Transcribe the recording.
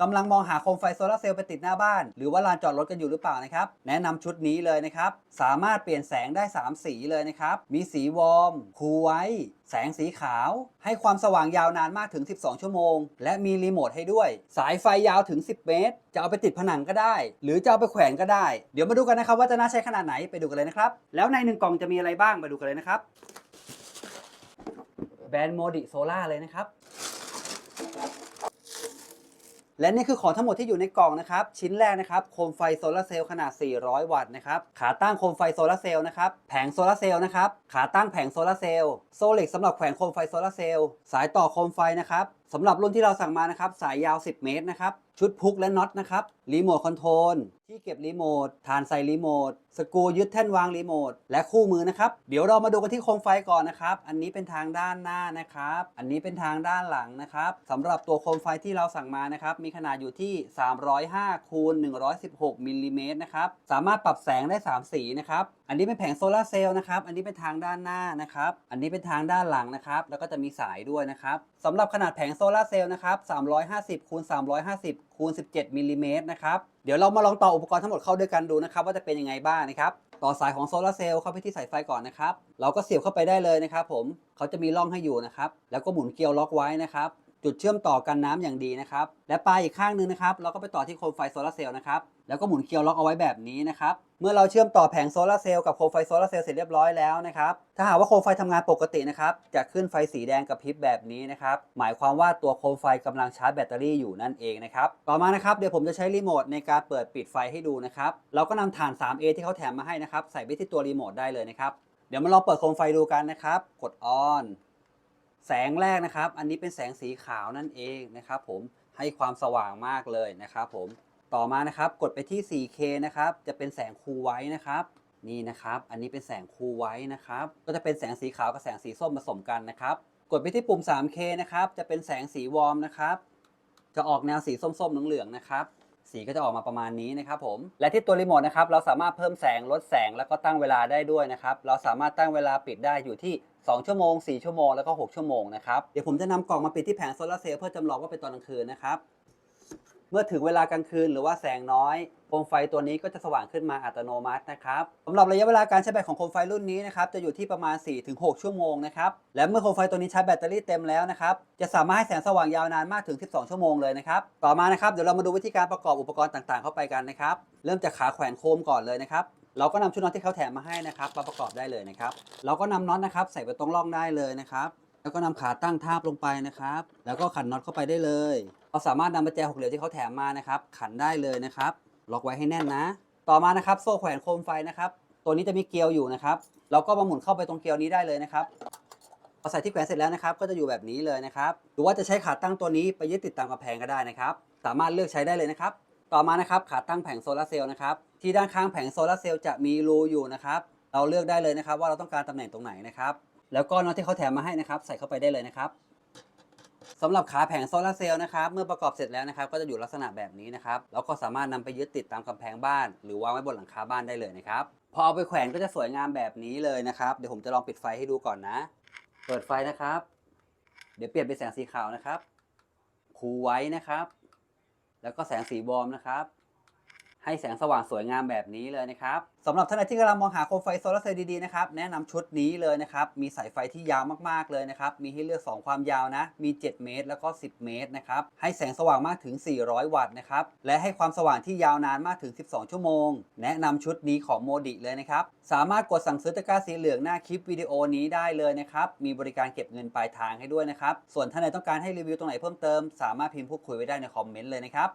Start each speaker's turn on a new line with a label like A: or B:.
A: กำลังมองหาโคมไฟโซลาร์เซลล์ไปติดหน้าบ้าน หรือว่าลานจอดรถกันอยู่หรือเปล่านะครับ แนะนำชุดนี้เลยนะครับ สามารถเปลี่ยนแสงได้ 3 สีเลยนะครับ มีสีวอร์ม คูลไวท์แสงสีขาว ให้ความสว่างยาวนานมากถึง 12 ชั่วโมง และมีรีโมทให้ด้วย สายไฟยาวถึง 10 เมตร จะเอาไปติดผนังก็ได้ หรือจะเอาไปแขวนก็ได้ เดี๋ยวมาดูกันนะครับว่าจะน่าใช้ขนาดไหนไปดูกันเลยนะครับ แล้วในหนึ่งกล่องจะมีอะไรบ้างมาดูกันเลยนะครับ แบรนด์โมดิโซล่าเลยนะครับ และนี่คือของทั้งหมดที่อยู่ในกล่องนะครับ ชิ้นแรกนะครับโคมไฟโซลาร์เซลล์ขนาด 400 วัตต์นะครับ ขาตั้งโคมไฟโซลาร์เซลล์นะครับ แผงโซลาร์เซลล์นะครับ ขาตั้งแผงโซลาร์เซลล์ โซลิกสำหรับแขวนโคมไฟโซลาร์เซลล์ สายต่อโคมไฟนะครับ สำหรับรุ่นที่เราสั่งมานะครับ สายยาว 10 เมตรนะครับ ชุดพุกและน็อตนะครับ รีโมทคอนโทรล ที่เก็บรีโมท ฐานใส่รีโมท สกูยึดแท่นวางรีโมท และคู่มือนะครับ เดี๋ยวเรามาดูกันที่โคมไฟก่อนนะครับ อันนี้เป็นทางด้านหน้านะครับ อันนี้เป็นทางด้านหลังนะครับสำหรับตัวโคมไฟที่เราสั่งมานะครับ มีขนาดอยู่ที่ 305คูณ116มิลลิเมตรนะครับ สามารถปรับแสงได้ 3 สีนะครับ อันนี้เป็นแผงโซลาเซลล์นะครับ อันนี้เป็นทางด้านหน้านะครับ อันนี้เป็นทางด้านหลังนะครับ แล้วก็จะมีสายด้วยนะครับสำหรับขนาดแผงโซลาเซลล์นะครับ 350คูณ350คูณ17มิลลิเมตรนะครับ เดี๋ยวเรามาลองต่ออุปกรณ์ทั้งหมดเข้าด้วยกันดูนะครับ ว่าจะเป็นยังไงบ้างนะครับ ต่อสายของโซลาเซลล์เข้าไปที่สายไฟก่อนนะครับ เราก็เสียบเข้าไปได้เลยนะครับผม เขาจะมีร่องให้อยู่นะครับ แล้วก็หมุนเกลียวล็อกไว้นะครับ จุดเชื่อมต่อกันน้ำอย่างดีนะครับ และปลายอีกข้างหนึงนะครับ เราก็ไปต่อที่โคมไฟโซลาร์เซลล์นะครับ แล้วก็หมุนเกลียวล็อกเอาไว้แบบนี้นะครับ เมื่อเราเชื่อมต่อแผงโซลาร์เซลล์กับโคมไฟโซลาร์เซลล์เสร็จเรียบร้อยแล้วนะครับ ถ้าหากว่าโคมไฟทำงานปกตินะครับ จะขึ้นไฟสีแดงกับพริบแบบนี้นะครับ หมายความว่าตัวโคมไฟกำลังชาร์จแบตเตอรี่อยู่นั่นเองนะครับ ต่อมานะครับเดี๋ยวผมจะใช้รีโมทในการเปิดปิดไฟให้ดูนะครับ เราก็นำฐาน 3A ที่เขาแถมมาให้นะครับ ใส่ไปที่ตัวรีโมทได้เลยนะครับ เดี๋ยวมาลองเปิดโคมไฟดูกันนะครับ กดออน แสงแรกนะครับ อันนี้เป็นแสงสีขาวนั่นเองนะครับ ผมให้ความสว่างมากเลยนะครับผมต่อมานะครับกดไปที่ 4K นะครับจะเป็นแสงคูไว้นะครับนี่นะครับ อันนี้เป็นแสงคูไว้นะครับ ก็จะเป็นแสงสีขาวกับแสงสีส้มผสมกันนะครับ กดไปที่ปุ่ม 3K นะครับ จะเป็นแสงสีวอร์มนะครับ จะออกแนวสีส้มๆเหลืองๆนะครับ สีก็จะออกมาประมาณนี้นะครับผม และที่ตัวรีโมทนะครับเราสามารถเพิ่มแสงลดแสงแล้วก็ตั้งเวลาได้ด้วยนะครับเราสามารถตั้งเวลาปิดได้อยู่ที่ 2 ชั่วโมง 4 ชั่วโมงแล้วก็ 6 ชั่วโมงนะครับเดี๋ยวผมจะนำกล่องมาปิดที่แผงโซลาร์เซลล์เพื่อจำลองว่าเป็นตอนกลางคืนนะครับ เมื่อถึงเวลากลางคืนหรือว่าแสงน้อยโคมไฟตัวนี้ก็จะสว่างขึ้นมาอัตโนมัตินะครับสำหรับระยะเวลาการใช้แบตของโคมไฟรุ่นนี้นะครับจะอยู่ที่ประมาณ 4-6 ชั่วโมงนะครับและเมื่อโคมไฟตัวนี้ใช้แบตเตอรี่เต็มแล้วนะครับจะสามารถให้แสงสว่างยาวนานมากถึง 12 ชั่วโมงเลยนะครับต่อมานะครับเดี๋ยวเรามาดูวิธีการประกอบอุปกรณ์ต่างๆ เข้าไปกันนะครับเริ่มจากขาแขวนโคมก่อนเลยนะครับเราก็นำชุดน็อตที่เขาแถมมาให้นะครับมาประกอบได้เลยนะครับเราก็นำน็อตนะครับใส่ไปตรงร่องได้เลยนะครับแล้วก็นำขาตั้งทาบลงไปนะครับ แล้วก็ขันน็อตเข้าไปได้เลย เราสามารถนำประแจหกเหลี่ยมที่เขาแถมมานะครับ ขันได้เลยนะครับ ล็อกไว้ให้แน่นนะ ต่อมานะครับ โซ่แขวนโคมไฟนะครับ ตัวนี้จะมีเกลียวอยู่นะครับ เราก็มาหมุนเข้าไปตรงเกลียวนี้ได้เลยนะครับพอใส่ที่แขวนเสร็จแล้วนะครับ ก็จะอยู่แบบนี้เลยนะครับ หรือว่าจะใช้ขาตั้งตัวนี้ไปยึดติดตามกำแพงก็ได้นะครับ สามารถเลือกใช้ได้เลยนะครับ ต่อมานะครับ ขาตั้งแผงโซลาร์เซลล์นะครับ ที่ด้านข้างแผงโซลาร์เซลล์จะมีรูอยู่นะครับ เราเลือกได้เลยนะครับ ว่าเราต้องการตำแหน่งตรงไหนนะครับ แล้วก็น็อตที่เขาแถมมาให้นะครับ ใส่เข้าไปได้เลยนะครับ สำหรับขาแผงโซลาเซลล์นะครับเมื่อประกอบเสร็จแล้วนะครับก็จะอยู่ลักษณะแบบนี้นะครับแล้วก็สามารถนำไปยึดติดตามกำแพงบ้าน หรือวางไว้บนหลังคาบ้านได้เลยนะครับพอเอาไปแขวนก็จะสวยงามแบบนี้เลยนะครับเดี๋ยวผมจะลองปิดไฟให้ดูก่อนนะ เปิดไฟนะครับ เดี๋ยวเปลี่ยนเป็นแสงสีขาวนะครับคูไว้นะครับ แล้วก็แสงสีบอมนะครับ ให้แสงสว่างสวยงามแบบนี้เลยนะครับสำหรับท่านใดที่กำลังมองหาโคมไฟโซลาร์เซลล์ดีๆนะครับแนะนำชุดนี้เลยนะครับมีสายไฟที่ยาวมากๆเลยนะครับมีให้เลือก 2 ความยาวนะมี 7 เมตร แล้วก็ 10 เมตรนะครับให้แสงสว่างมากถึง 400 วัตต์นะครับและให้ความสว่างที่ยาวนานมากถึง 12 ชั่วโมง แนะนำชุดนี้ของโมดิเลยนะครับสามารถกดสั่งซื้อตะกร้าสีเหลืองหน้าคลิปวิดีโอนี้ได้เลยนะครับมีบริการเก็บเงินปลายทางให้ด้วยนะครับส่วนท่านใดต้องการให้รีวิวตรงไหนเพิ่มเติมสามารถพิมพ์พูดคุยไว้ได้ในคอมเมนต์เลยนะครับ